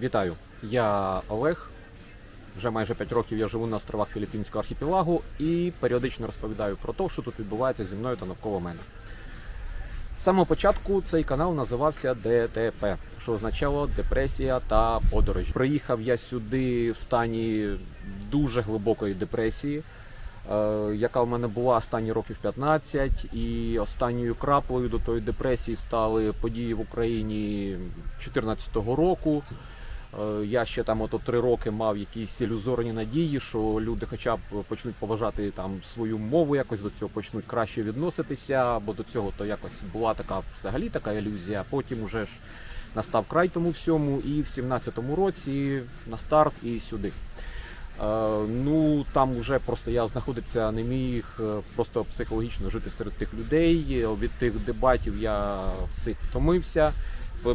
Вітаю, я Олег. Вже майже 5 років я живу на островах Філіппінського архіпелагу і періодично розповідаю про те, що тут відбувається зі мною та навколо мене. З самого початку цей канал називався ДТП, що означало депресія та подорожі. Приїхав я сюди в стані дуже глибокої депресії, е, яка в мене була останні років 15, і останньою краплею до тої депресії стали події в Україні 2014 року. Е, Я ще там ото три роки мав якісь ілюзорні надії, що люди хоча б почнуть поважати там свою мову, якось до цього почнуть краще відноситися, бо до цього то якось була така взагалі така ілюзія. Потім уже ж настав край тому всьому, і в 17-му році на старт і сюди. Е, ну там вже просто я знаходитися не міг е, просто психологічно жити серед тих людей. Від тих дебатів я всіх втомився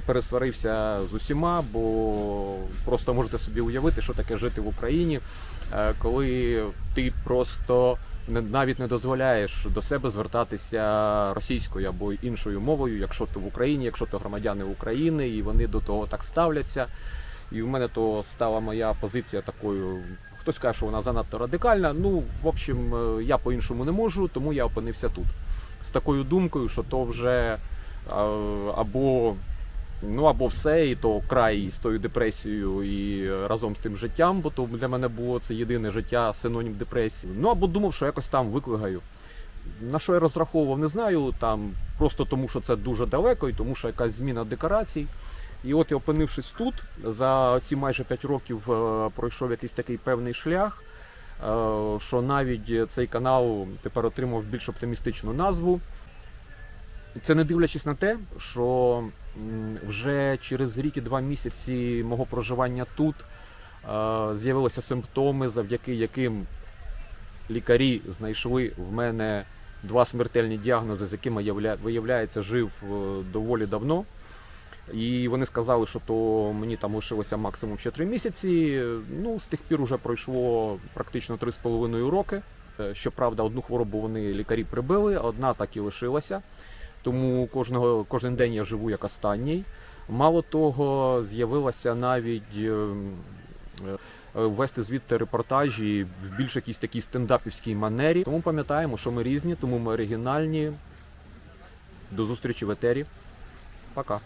пересварився з усіма, бо просто можете собі уявити, що таке жити в Україні, е, коли ти просто навіть не дозволяєш до себе звертатися російською або іншою мовою, якщо ти в Україні, якщо ти громадяни України, і вони до того так ставляться. І в мене то стала моя позиція такою. Хтось каже, що вона занадто радикальна. Ну, в общем, е, я по-іншому не можу, тому я опинився тут. З такою думкою, що то вже е, або Ну або все, і то край з тою депресією і разом з тим життям, бо то для мене було це єдине життя, синонім депресії. Ну або думав, що якось там виклигаю. На що я розраховував, не знаю. Там просто тому, що це дуже далеко, і тому що якась зміна декорацій. І от я опинившись тут, за ці майже 5 років е, пройшов якийсь такий певний шлях, е, що навіть цей канал тепер отримав більш оптимістичну назву. Це не дивлячись на те, що вже через рік і два місяці мого проживання тут з'явилися симптоми, завдяки яким лікарі знайшли в мене два смертельні діагнози, з якими я, виявляється, жив е, доволі давно. І вони сказали, що то мені там лишилося максимум ще три місяці. Ну, з тих пір вже пройшло практично три з половиною роки. Е, Щоправда, одну хворобу вони лікарі прибили, одна так і лишилася. Тому кожного, кожен день я живу як останній. Мало того, з'явилася навіть е, е, вести звідти репортажі в більш якійсь такій стендапівській манері. Тому пам'ятаємо, що ми різні, тому ми оригінальні. До зустрічі в етері. Пока.